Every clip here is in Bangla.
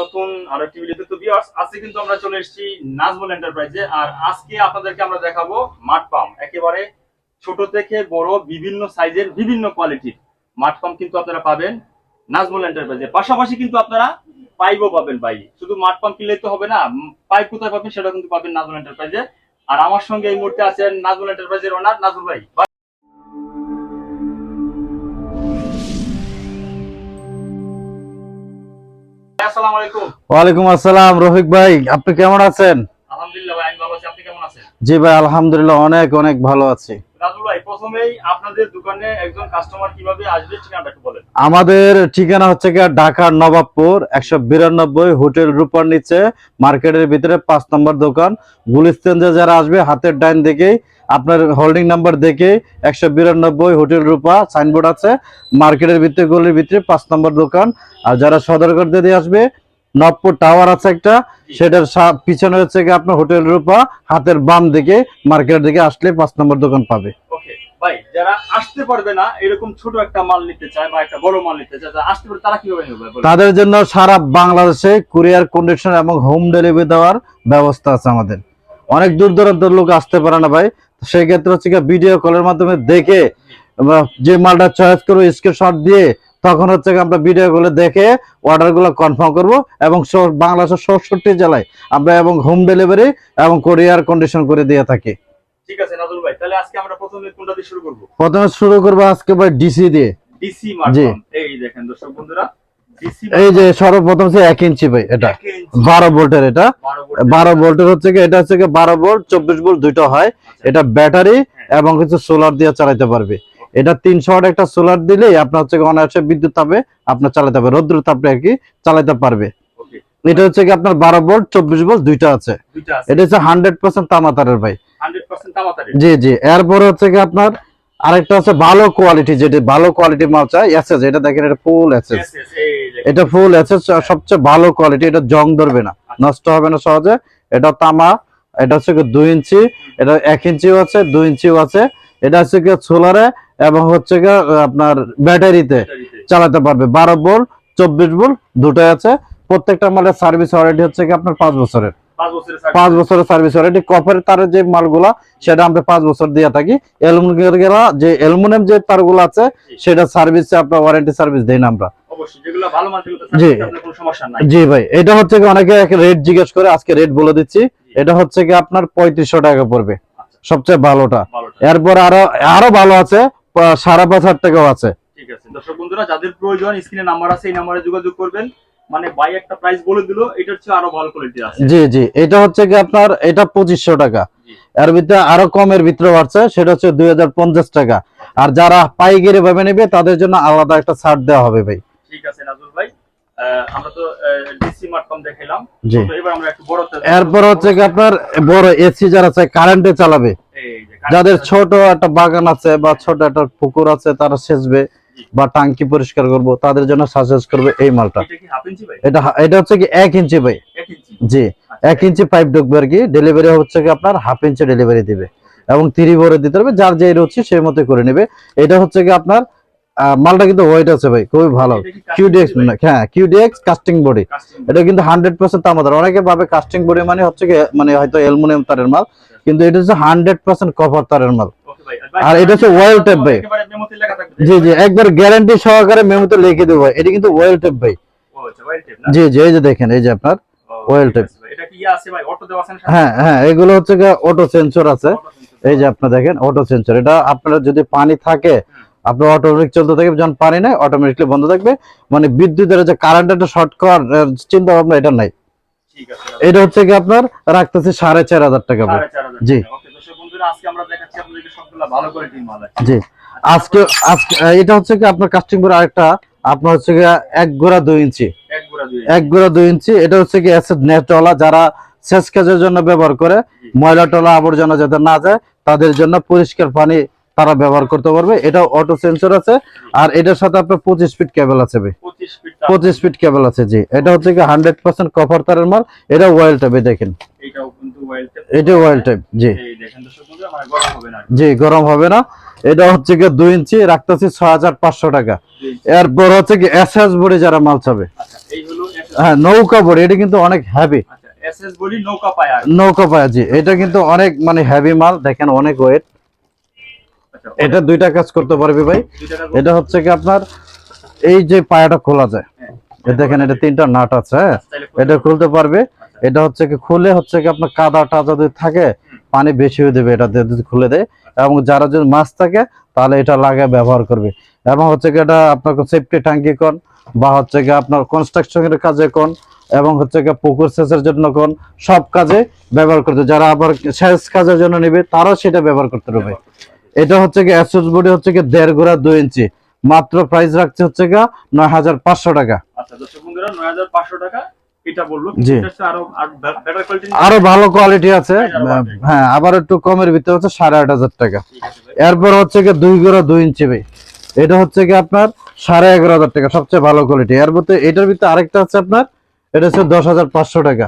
নতুন আরও একটি ভিডিওতে তো। ভিউয়ার্স আজকে কিন্তু আমরা চলে এসেছি নাজমুল এন্টারপ্রাইজে আর আজকে আপনাদেরকে আমরা দেখাবো মাঠ পাম্প একেবারে ছোট থেকে বড়, বিভিন্ন সাইজের বিভিন্ন কোয়ালিটির মাঠ পাম্প কিন্তু আপনারা পাবেন নাজমুল এন্টারপ্রাইজে পাশাপাশি কিন্তু আপনারা পাইপও পাবেন ভাই। শুধু মাঠ পাম্প কিনলেই তো হবে না পাইপ কোথায় পাবেন সেটা কিন্তু পাবেন নাজমুল এন্টারপ্রাইজে আর আমার সঙ্গে এই মুহূর্তে আছেন নাজমুল এন্টারপ্রাইজের ওনার নাজমুল ভাই। ওয়ালাইকুম আসসালাম রফিক ভাই আপনি কেমন আছেন? আলহামদুলিল্লাহ ভাই আমি ভালো আছি। আপনি কেমন আছেন? জি ভাই আলহামদুলিল্লাহ অনেক অনেক ভালো আছি। রাজুল ভাই প্রথমেই আপনাদের দোকানে একজন কাস্টমার কীভাবে আসবে ঠিকানাটা একটু বলেন। আমাদের ঠিকানা হচ্ছে কি ঢাকার নবাবপুর একশো বিরানব্বই হোটেল রূপার নিচে মার্কেটের ভিতরে পাঁচ নম্বর দোকান। গুলিস্তান যারা আসবে হাতের ডাইন দেখেই আপনার হোল্ডিং নাম্বার দেখে একশো বিরানব্বই হোটেল রূপা সাইনবোর্ড আছে। মার্কেটের ভিতরে গলির ভিতরে পাঁচ নম্বর দোকান। আর যারা সদরঘর দিয়ে আসবে নবপুর টাওয়ার আছে একটা। সেটার পিছনে হচ্ছে কি আপনার হোটেল রূপা হাতের বাম দিকে মার্কেটের দিকে আসলে পাঁচ নম্বর দোকান পাবে। ওকে ভাই যারা আসতে পারবে না এরকম ছোট একটা মাল নিতে চায় বা একটা বড় মাল নিতে চায় আসতে পারে তারা কীভাবে নেবে তাদের জন্য সারা বাংলাদেশে কুরিয়ার কন্ডিশন এবং হোম ডেলিভারি দেওয়ার ব্যবস্থা আছে আমাদের। অনেক দূর দূরান্তের লোক আসতে পারে না ভাই। সেই ক্ষেত্রে হচ্ছে কি ভিডিও কলের মাধ্যমে দেখে যে মালটা চয়েস করব স্ক্রিনশট দিয়ে তখন হচ্ছে কি আমরা ভিডিও কলে দেখে অর্ডারগুলো কনফার্ম করব এবং বাংলাদেশের চৌষট্টি জেলায় আমরা এবং হোম ডেলিভারি এবং কোরিয়ার কন্ডিশন করে দিয়ে থাকি। ঠিক আছে নাজুল ভাই তাহলে আজকে আমরা প্রথমে কোনটা দিয়ে শুরু করব? প্রথমে শুরু করব আজকে ভাই ডিসি দিয়ে। ডিসি এই দেখেন দর্শক বন্ধুরা এই যে সর্বপ্রথম হচ্ছে এক ইঞ্চি ভাই এটা বারো ভোল্টের এটা। বারো ভোল্টের। হচ্ছে এটা হচ্ছে বারো ভোল্ট চব্বিশ ভোল্ট দুইটা হয়। এটা ব্যাটারি এবং হচ্ছে সোলার দিয়ে চালাতে পারবে। এটা তিনশো ওয়াট একটা সোলার দিলেই আপনার হচ্ছে অনায়াসে বিদ্যুৎ তাপে আপনার চালাতে পারবে রৌদ্র তাপে আর কি চালাতে পারবে। এটা হচ্ছে কি আপনার বারো ভোল্ট চব্বিশ ভোল্ট দুইটা আছে। এটা হচ্ছে হান্ড্রেড পার্সেন্ট তামাতারের ভাই। জি জি। এরপরে হচ্ছে কি আপনার আরেকটা হচ্ছে ভালো কোয়ালিটি যেটা ভালো কোয়ালিটি মাল চাই এসএস এটা দেখেন এটা ফুল এসএস। এটা ফুল এসএস সবচেয়ে ভালো কোয়ালিটি এটা জং ধরবে না নষ্ট হবে না সহজে। এটা তামা এটা হচ্ছে কি দুই ইঞ্চি এটা এক ইঞ্চিও আছে দুই ইঞ্চিও আছে। এটা হচ্ছে কি সোলারে এবং হচ্ছে কি আপনার ব্যাটারিতে। চালাতে পারবে। বারো ভোল্ট চব্বিশ ভোল্ট দুটোই আছে। প্রত্যেকটা মালের সার্ভিস ওয়ারেন্টি হচ্ছে কি আপনার পাঁচ বছরের। পাঁচ বছরের সার্ভিস ওয়ারেন্টি কপারের তারের যে মালগুলা সেটা আমরা পাঁচ বছর দিয়ে থাকি। অ্যালুমিনিয়াম যে অ্যালুমিনিয়াম যে তারগুলো আছে সেটা সার্ভিসে আপনার ওয়ারেন্টি সার্ভিস দেই না আমরা। জি। ভাই এটা হচ্ছে অনেকে রেট জিজ্ঞেস করে আজকে রেট বলে দিচ্ছি। এটা হচ্ছে কি আপনার পঁয়ত্রিশশো টাকা পড়বে। আচ্ছা, সবচেয়ে ভালোটা। এরপর আরও আরও ভালো আছে সাড়ে পাঁচ হাজার টাকাও আছে। ঠিক আছে। দর্শক বন্ধুরা যাদের প্রয়োজন স্ক্রিনে নাম্বার আছে এই নাম্বারে যোগাযোগ করবেন। মানে বাই একটা প্রাইস বলে দিল এটা হচ্ছে আরও ভালো কোয়ালিটি আছে। জি জি এটা হচ্ছে কি আপনার এটা পঁচিশশো টাকা। এর ভিতরে আরও কমের ভিতরে সেটা হচ্ছে দুই হাজার পঞ্চাশ টাকা। আর যারা পাইকারি ভাবে নেবে তাদের জন্য আলাদা একটা ছাড় দেওয়া হবে ভাই। ঠিক আছে নাজুল ভাই। আমরা তো ডিসি মার্কম দেখাইলাম। তো এবার আমরা একটু বড় এরপর হচ্ছে কি আপনার বড় এসি যারা কারেন্টে চালাবে। যাদের ছোট একটা বাগান আছে বা ছোট একটা পুকুর আছে তারা সেচবে। বা টাঙ্কি পরিষ্কার করব তাদের জন্য সাজেস্ট করবে এই মালটা। এটা এটা হচ্ছে কি এক ইঞ্চি ভাই। জি এক ইঞ্চি পাইপ ঢুকবে আর কি। ডেলিভারি হচ্ছে কি আপনার হাফ ইঞ্চি ডেলিভারি দিবে। এবং তিরি ভরে দিতে হবে যার যে রুচি সেই মতো করে নেবে। এটা হচ্ছে কি আপনার মালটা কিন্তু ওয়েট আছে ভাই খুবই ভালো। কিউডিএক্স? হ্যাঁ কিউডিএক্স কাস্টিং বডি এটা কিন্তু হান্ড্রেড পার্সেন্ট আমাদের অনেকে ভাবে কাস্টিং বডি মানে হচ্ছে কি মানে হয়তো অ্যালুমিনিয়াম তারের মাল কিন্তু এটা হচ্ছে হান্ড্রেড পার্সেন্ট কভার তারের মাল। আর এটা হচ্ছে oil tape ভাই। জি জি একবার গ্যারান্টি সহকারে মেমোতে লিখে দেবো এটা কিন্তু ওয়েল টেপ ভাই। আচ্ছা? জি জি এই যে দেখেন এই যে আপনার ইয়ে না সাথে? হ্যাঁ হ্যাঁ এগুলো হচ্ছে অটো সেন্সর আছে। এই যে আপনার দেখেন অটো সেন্সর এটা আপনার যদি পানি থাকে আপনার অটোমেটিক চলতে থাকবে। যখন পানি নেই অটোমেটিকলি বন্ধ থাকবে। মানে বিদ্যুতের যে কারেন্ট একটা শর্ট করার চিন্তা ভাবনা এটা নাই। এটা হচ্ছে কি আপনার রাখতেছি সাড়ে চার হাজার টাকা জি। টাকা। Okay, দর্শক বন্ধুরা, আজকে আমরা দেখাচ্ছি আপনাদেরকে সবগুলা ভালো কোয়ালিটির মাল আছে। জি আজকে আজকে এটা হচ্ছে কি আপনার কাস্টিং করে আরেকটা আপনার হচ্ছে কি এক গোড়া দুই ইঞ্চি এক গুঁড়া দুই। ইঞ্চি এটা হচ্ছে কি অ্যাসিড নেটওয়ালা যারা সেচ কাজের জন্য ব্যবহার করে ময়লা টলা আবর্জনা যাতে না যায় তাদের জন্য পরিষ্কার পানি তারা ব্যবহার করতে পারবে এটা অটো সেন্সর আছে আর এটার সাথে আপনার পঁচিশ ফিট কেবল আছে ভাই 25 feet তার। পঁচিশ ফিট কেবল আছে জি এটা হচ্ছে কি হান্ড্রেড পার্সেন্ট কভার তারের মাল এটা ওয়েল টাইপে দেখেন এটা ওয়েল টাইপ জি। মানে। জি গরম হবে না। এটা হচ্ছে দুই ইঞ্চি রাখতেছি ছয় হাজার পাঁচশো টাকা। এরপর হচ্ছে কি এসএস বডি যারা মাল চাবে। আচ্ছা, হ্যাঁ নৌকা বড়ি এটা কিন্তু অনেক হেভি আচ্ছা নৌকা পায়া জি। এটা কিন্তু অনেক মানে হেভি মাল দেখেন অনেক ওয়েট আচ্ছা এটা দুইটা কাজ করতে পারবে ভাই। এটা হচ্ছে কি আপনার এই যে পায়াটা খোলা যায়। হ্যাঁ। দেখেন এটা তিনটা নাট আছে হ্যাঁ। এটা খুলতে পারবে। এটা হচ্ছে কি খুলে হচ্ছে কি আপনার কাদা টাদা যদি থাকে, পানি বেশি হয়ে দেবে এটা যদি খুলে দেয়। এবং যারা যদি মাছ থাকে, তাহলে এটা লাগায় ব্যবহার করবে। এবং হচ্ছে কি এটা আপনার সেফটি ট্যাঙ্কি কোন, বা হচ্ছে কি আপনার কনস্ট্রাকশনের কাজে কোন, এবং হচ্ছে কি পুকুর সেচের জন্য কোন, সব কাজে ব্যবহার করতে যারা আবার সেচ কাজের জন্য নেবে, তারাও সেটা ব্যবহার করতে পারবে এটা হচ্ছে কি অ্যাসোস বডি হচ্ছে কি দেড় গোড়া দুই ইঞ্চি। মাত্র প্রাইস রাখছে হচ্ছে গা নয় হাজার পাঁচশো টাকা। আচ্ছা দর্শক বন্ধুরা, নয় হাজার পাঁচশো টাকা এটা বলল। এটা আরও বেটার কোয়ালিটি আরও ভালো কোয়ালিটি আছে। হ্যাঁ আবার একটু কমের ভিতরে হচ্ছে সাড়ে আট হাজার টাকা। এরপর হচ্ছে কি দুই গোড়া দুই ইঞ্চি ভাই। এটা হচ্ছে কি আপনার সাড়ে এগারো হাজার টাকা সবচেয়ে ভালো কোয়ালিটি এর এটার ভিতরে আরেকটা আছে আপনার এটা হচ্ছে দশ হাজার পাঁচশো টাকা।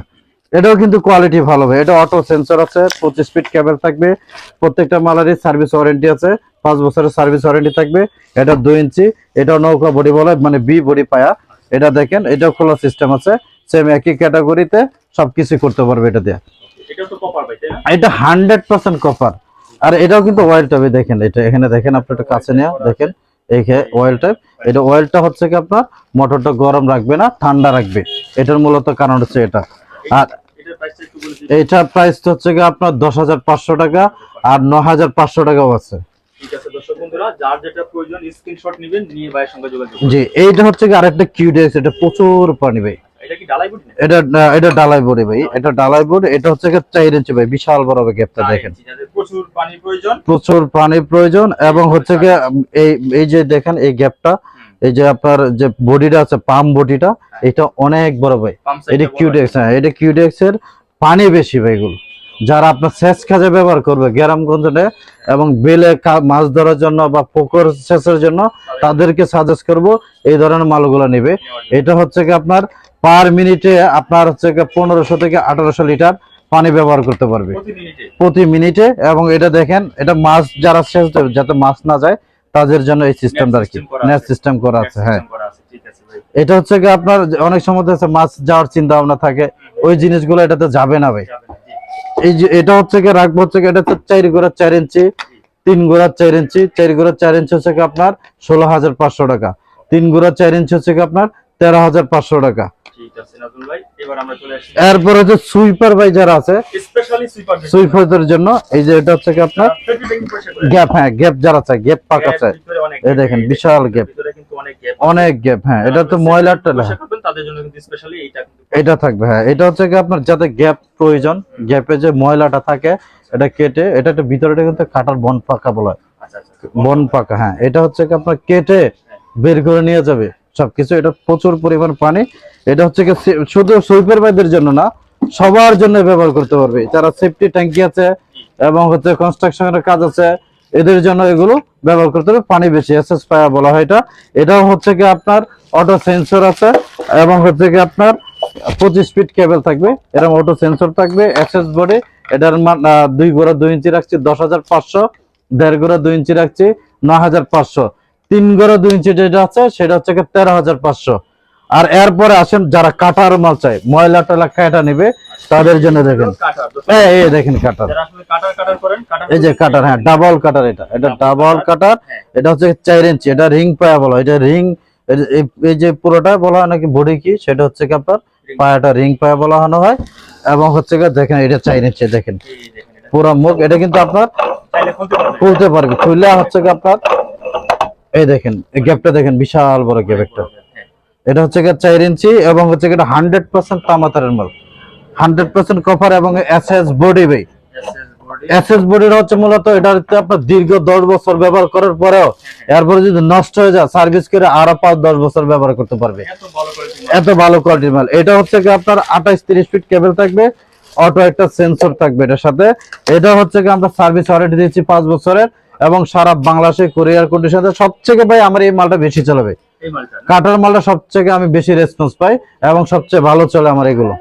এটাও কিন্তু কোয়ালিটি ভালো ভাই। এটা অটো সেন্সর আছে পঁচিশ ফিট কেবল থাকবে। প্রত্যেকটা মালারই সার্ভিস ওয়ারেন্টি আছে। পাঁচ বছরের সার্ভিস ওয়ারেন্টি থাকবে। এটা দুই ইঞ্চি। এটা নৌকা বডি বলে মানে বি বডি পায়া। এটা দেখেন এটাও খোলা সিস্টেম আছে। সেম একই ক্যাটাগরিতে সবকিছু করতে পারবে এটা দিয়ে। এটা হান্ড্রেড পার্সেন্ট কপার আর এটাও কিন্তু অয়েল টাইপে দেখেন এটা এখানে দেখেন আপনি একটা কাছে নিয়ে দেখেন এই অয়েল টাইপ এটা অয়েলটা হচ্ছে কি আপনার মোটরটা গরম রাখবে না ঠান্ডা রাখবে। এটার মূলত কারণ হচ্ছে এটা। আর এটার একটু প্রাইস হচ্ছে কি আপনার দশ হাজার পাঁচশো টাকা আর ন হাজার পাঁচশো টাকাও আছে। জি এইটা হচ্ছে কি আরেকটা কিউডেক্স এটা প্রচুর পানি ভাই এটা ডালাই এটা বোর্ড ভাই। এটা ডালাই বোর্ড এটা হচ্ছে চার ইঞ্চি ভাই বিশাল বড় গ্যাপটা দেখেন। প্রচুর পানির প্রয়োজন। প্রচুর পানির প্রয়োজন এবং হচ্ছে গিয়ে এই এই যে দেখেন এই গ্যাপটা এই যে আপনার যে বডিটা আছে পাম্প বডিটা এটা অনেক বড় ভাই। এটা কিউডেক্স হ্যাঁ এটা কিউডেক্স এর পানি বেশি ভাই এগুলো। যারা আপনার সেচ কাজে ব্যবহার করবে গ্রামগঞ্জে এবং বেলে কা- মাছ ধরার জন্য বা পুকুর সেচের জন্য তাদেরকে সাজেস্ট করব এই ধরনের মালগুলো নেবে। এটা হচ্ছে কি আপনার পার মিনিটে আপনার হচ্ছে পনেরোশো থেকে আঠারোশো লিটার পানি ব্যবহার করতে পারবে। প্রতি মিনিটে? এবং এটা দেখেন এটা মাছ যারা শেষ যাতে মাছ না যায় তাদের জন্য এই সিস্টেমটা আর কি। নেট সিস্টেম করা আছে হ্যাঁ। করা আছে ভাই। এটা হচ্ছে কি আপনার অনেক সময় মাছ যাওয়ার চিন্তা ভাবনা থাকে। ওই জিনিসগুলো এটাতে যাবে না ভাই। এই যে এটা হচ্ছে কি রাখব হচ্ছে কি এটা হচ্ছে চার গোড়া চার ইঞ্চি তিন গোড়া চার ইঞ্চি চার গোড়া চার ইঞ্চি হচ্ছে কি আপনার ষোলো হাজার পাঁচশো টাকা। তিন গোড়া চার ইঞ্চি হচ্ছে কি আপনার তেরো হাজার পাঁচশো টাকা। আছে এরপর হচ্ছে সুইপার ভাই যারা আছে সুইপারদের জন্য। এই যে এটা হচ্ছে কি আপনার? গ্যাপ হ্যাঁ গ্যাপ যারা চায় গ্যাপ পাকা ভিতরে এই দেখেন, বিশাল। ভিতরে গ্যাপ। অনেক গ্যাপ হ্যাঁ এটা তো এইটা কিন্তু এটা থাকবে হ্যাঁ এটা হচ্ছে আপনার যাতে গ্যাপ প্রয়োজন গ্যাপে যে ময়লাটা থাকে এটা কেটে এটা একটা ভিতরেটা কিন্তু কাটার বন পাকা বলা হয়। আচ্ছা আচ্ছা বন পাকা হ্যাঁ এটা হচ্ছে কি আপনার কেটে বের করে নিয়ে যাবে। সবকিছু, এটা প্রচুর পরিমাণ পানি। এটা হচ্ছে শুধু সুইপার বাইদের জন্য না, সবার জন্য ব্যবহার করতে পারবে। যারা সেফটি ট্যাঙ্কি আছে এবং হচ্ছে কনস্ট্রাকশনের কাজ আছে, এদের জন্য এগুলো ব্যবহার করতে হবে। পানি বেশি এসএস পায়া বলা হয় এটা। এটাও হচ্ছে কি আপনার অটো সেন্সর আছে এবং হচ্ছে কি আপনার পঁচিশ ফিট কেবল থাকবে। এরকম অটো সেন্সর থাকবে এক্সেস বোর্ডে এটার দুই গোড়া দুই ইঞ্চি রাখছি, দশ হাজার পাঁচশো, দেড় গোড়া দুই ইঞ্চি রাখছি ন হাজার পাঁচশো। তিন গোড়া দুই ইঞ্চি যেটা আছে সেটা হচ্ছে কি তেরো হাজার পাঁচশো। আর এরপরে আসেন যারা কাটার মাল চাই ময়লা টয়লা কাটা নেবে তাদের জন্য দেখেন। কাটার এই দেখেন কাটার এই যে কাটার হ্যাঁ ডাবল কাটার এটা। এটা ডাবল কাটার হ্যাঁ। এটা হচ্ছে চার ইঞ্চি এটা রিং পায়া বলা হয়। এটা রিং এই যে পুরোটা বলা হয় নাকি বডি কি সেটা হচ্ছে কি আপনার পায়াটা রিং পায়া বলা হানো হয়। এবং হচ্ছে কি দেখেন এটা চার ইঞ্চি দেখেন। পুরো মুখ এটা কিন্তু আপনার খুলতে পারবে খুললে হচ্ছে কি আপনার এই দেখেন এই গ্যাপটা দেখেন বিশাল বড় গ্যাপ একটা। এটা হচ্ছে গিয়ে চার ইঞ্চি এবং হচ্ছে এটা হান্ড্রেড পার্সেন্ট তামাতারের মাল। হান্ড্রেড পার্সেন্ট কভার এবং এস এস বডি ভাই। এসএস বডি এসএস বডির হচ্ছে মূলত এটা আপনার দীর্ঘ দশ বছর ব্যবহার করার পরেও এরপরে যদি নষ্ট হয়ে যায় সার্ভিস করে আরও পাঁচ দশ বছর ব্যবহার করতে পারবে। এত ভালো কোয়ালিটি এত ভালো কোয়ালিটির মাল। এটা হচ্ছে কি আপনার আঠাইশ তিরিশ ফিট কেবল থাকবে অটো একটা সেন্সর থাকবে এটার সাথে। এটা হচ্ছে কি আমরা সার্ভিস ওয়ারেন্টি দিচ্ছি পাঁচ বছরের। এবং সারা বাংলাদেশে কোরিয়ার কন্ডিশনে সবচেয়ে ভাই আমার এই মালটা বেশি মালটা না? কাটার মালটা সবচেয়ে আমি বেশি রেসপন্স পাই এবং সবচেয়ে ভালো চলে আমার এগুলো।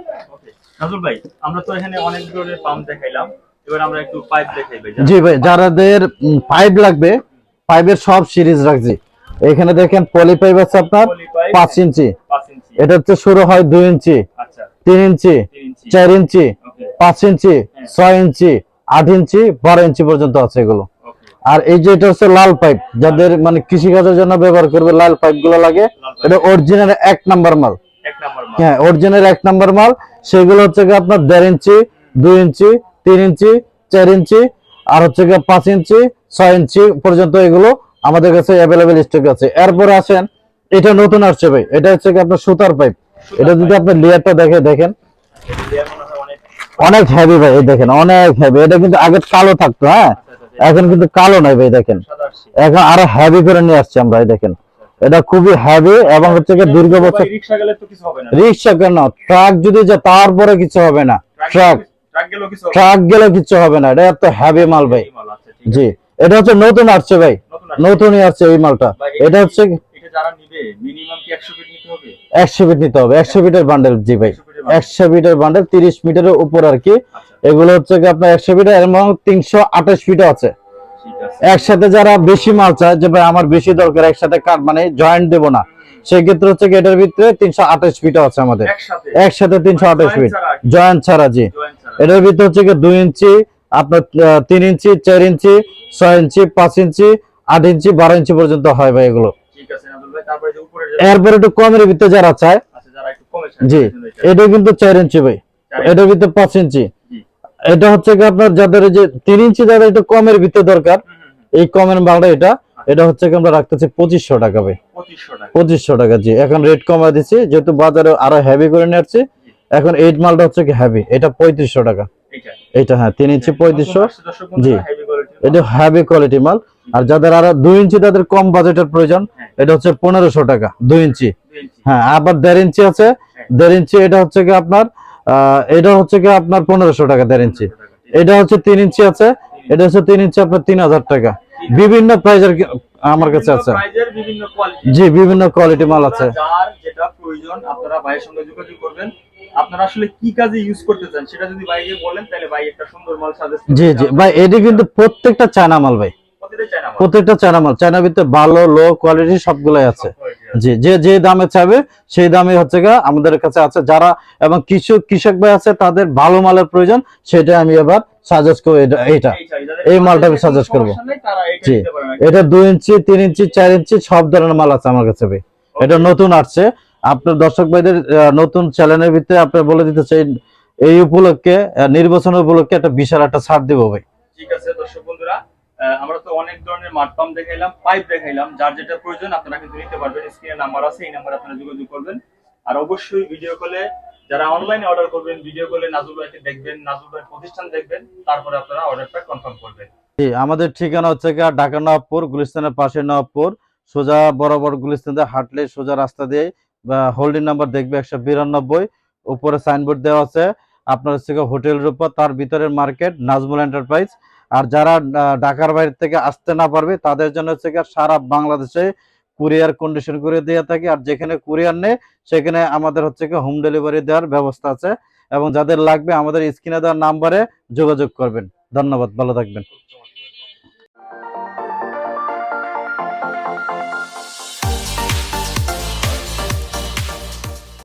নাজুল ভাই আমরা তো এখানে অনেক ধরনের পাম্প দেখাইলাম। এবার আমরা একটু পাইপ দেখাই ভাই জি ভাই যাদের পাইপ লাগবে পাইপের সব সিরিজ রাখছি। এখানে দেখেন পলি পাইপ আছে আপনার পলি পাঁচ ইঞ্চি। এটা হচ্ছে শুরু হয় ইঞ্চি আচ্ছা। তিন ইঞ্চি ইঞ্চি। চার ইঞ্চি ইঞ্চি ছয় ইঞ্চি আট ইঞ্চি বারো ইঞ্চি পর্যন্ত আছে এগুলো। আর এই যে এটা হচ্ছে লাল পাইপ যাদের মানে কৃষিকাজের জন্য ব্যবহার করবে লাল পাইপগুলো লাগে এটা অরিজিনাল এক নাম্বার মাল। হ্যাঁ অরিজিনাল এক নাম্বার মাল। সেগুলো হচ্ছে গিয়ে আপনার দেড় ইঞ্চি দুই ইঞ্চি তিন ইঞ্চি চার ইঞ্চি আর হচ্ছে গিয়ে পাঁচ ইঞ্চি ছয় ইঞ্চি পর্যন্ত এগুলো আমাদের কাছে অ্যাভেলেবেল স্টক আছে। এরপরে আসেন এটা নতুন আসছে ভাই এটা হচ্ছে গিয়ে আপনার সুতার পাইপ। এটা যদি আপনার লেয়ারটা দেখে দেখেন। অনেক হেভি ভাই এই দেখেন অনেক হেভি এটা কিন্তু আগে কালো থাকতো হ্যাঁ? এখন কিন্তু কালো নাই ভাই দেখেন। এখন আরও হেভি করে নিয়ে আসছি আমরা দেখেন। এটা খুবই হেভি এবং হচ্ছে দীর্ঘ বছর রিক্সা কেন? ট্রাক যদি যায় তারপরে কিছু হবে না। Truck truck. গেলে কিছু হবে না। এটা এত হেভি মাল ভাই। আচ্ছা। জি। এটা হচ্ছে নতুন আসছে ভাই। নতুনই আসছে এই মালটা। এটা হচ্ছে এটা যারা নিবে মিনিমাম কি 100 ফিট নিতে হবে? একশো ফিট নিতে হবে। একশো ফিটের বান্ডেল জি ভাই। 100 ফিটের মাল। একশো ফিটের বান্ডেল তিরিশ মিটারের উপর আর কি। আচ্ছা। এগুলো হচ্ছে আপনার একশো ফিটের এবং তিনশো আঠাশ ফিটও আছে। একসাথে যারা বেশি মাল চায় যে ভাই আমার বেশি দরকার একসাথে কাট মানে জয়েন্ট দেবো না সেক্ষেত্রে হচ্ছে কি এটার ভিতরে তিনশো আঠাশ ফিটও আছে আমাদের। একসাথে? তিনশো আঠাশ ফিট জয়েন্ট ছাড়া জি। এটার ভিতরে হচ্ছে কি দুই ইঞ্চি আপনার তিন ইঞ্চি চার ইঞ্চি ছয় ইঞ্চি পাঁচ ইঞ্চি আট ইঞ্চি বারো ইঞ্চি পর্যন্ত হয় ভাই এগুলো। এরপর একটু কমের ভিতরে যারা চায় আচ্ছা যারা একটু কমে জি এটা কিন্তু চার ইঞ্চি ভাই। এটার ভিতরে পাঁচ ইঞ্চি। এটা হচ্ছে কি আপনার যাদের যে তিন ইঞ্চি যাদের একটু কমের ভিতরে দরকার এই কমের মালটা এটা এটা হচ্ছে কি আমরা রাখতেছি পঁচিশশো টাকা ভাই। পঁচিশশো টাকা। জি। এখন রেট কমা দিচ্ছি যেহেতু বাজারে আরও হেভি করে নিয়ে এখন এইট মালটা হচ্ছে কি হেভি এটা পঁয়ত্রিশশো টাকা। এটা হ্যাঁ তিন ইঞ্চি পঁয়ত্রিশশো জি। এটা হেভি কোয়ালিটি মাল। আর যাদের আরও দুই ইঞ্চি তাদের কম বাজেটের প্রয়োজন হ্যাঁ। এটা হচ্ছে পনেরোশো টাকা দুই ইঞ্চি। হ্যাঁ আবার দেড় ইঞ্চি আছে। দেড় ইঞ্চি এটা হচ্ছে কি আপনার এটা হচ্ছে কি আপনার পনেরোশো টাকা দেড় ইঞ্চি। এটা হচ্ছে তিন ইঞ্চি আছে। এটা হচ্ছে তিন ইঞ্চি আপনার তিন হাজার টাকা। বিভিন্ন প্রাইজের আমার কাছে আছে। জি বিভিন্ন কোয়ালিটি মাল আছে। যার যেটা প্রয়োজন আপনারা ভাইয়ের সঙ্গে যোগাযোগ করবেন। আপনারা আসলে কি কাজে ইউজ করতে চান সেটা যদি ভাইকে বলেন তাহলে ভাই একটা সুন্দর মাল সাজেস্ট জি জি। ভাই এটি কিন্তু প্রত্যেকটা চায়না মাল ভাই। প্রত্যেকটা চায়না মাল। চায়না ভিতরে ভালো লো কোয়ালিটি সবগুলাই আছে। জি যে যে দামে চাইবে সেই দামে হচ্ছে আমাদের কাছে আছে। যারা এবং কিছু কৃষক ভাই আছে তাদের ভালো মালের প্রয়োজন সেটা আমি এবার সাজেস্ট করব। এটা এইটা। এই মালটা আমি সাজেস্ট করব। জি। এটা দুই ইঞ্চি তিন ইঞ্চি চার ইঞ্চি সব ধরনের মাল আছে আমার কাছে ভাই। এটা নতুন আসছে। আপনার দর্শক ভাইদের নতুন চ্যানেলের ভিতরে আপনার বলে দিতে চাই এই উপলক্ষে নির্বাচন উপলক্ষে একটা বিশাল একটা ছাড় দিব ভাই। ঠিক আছে দর্শক বন্ধুরা আমরা তো অনেক ধরনের মাঠ পাম্প দেখাইলাম পাইপ দেখাইলাম যার যেটা প্রয়োজন আপনারা কিন্তু নিতে পারবেন স্ক্রিনে নাম্বার আছে এই নাম্বারে আপনারা যোগাযোগ করবেন। আর অবশ্যই ভিডিও কলে যারা অনলাইনে অর্ডার করবেন ভিডিও কলে নাজুল ভাইকে দেখবেন নাজুল ভাইয়ের প্রতিষ্ঠান দেখবেন তারপরে আপনারা অর্ডারটা কনফার্ম করবেন। আমাদের ঠিকানা হচ্ছে ঢাকা নবাবপুর গুলিস্তানের পাশে নবাবপুর সোজা বরাবর গুলিস্তান হাঁটলে সোজা রাস্তা দিয়ে হোল্ডিং নাম্বার দেখবে একশো বিরানব্বই, উপরে সাইনবোর্ড দেওয়া আছে। আপনার হচ্ছে গিয়ে হোটেলের উপর তার ভিতরের মার্কেট নাজমুল এন্টারপ্রাইজ আর যারা ঢাকার বাইরে থেকে আসতে না পারবে, তাদের জন্য হচ্ছে সারা বাংলাদেশে কুরিয়ার কন্ডিশন করে দিয়ে থাকি। আর যেখানে কুরিয়ার নেই, সেখানে আমাদের হচ্ছে গিয়ে হোম ডেলিভারি দেওয়ার ব্যবস্থা আছে। এবং যাদের লাগবে, আমাদের স্ক্রিনে দেওয়ার নাম্বারে যোগাযোগ করবেন। ধন্যবাদ, ভালো থাকবেন।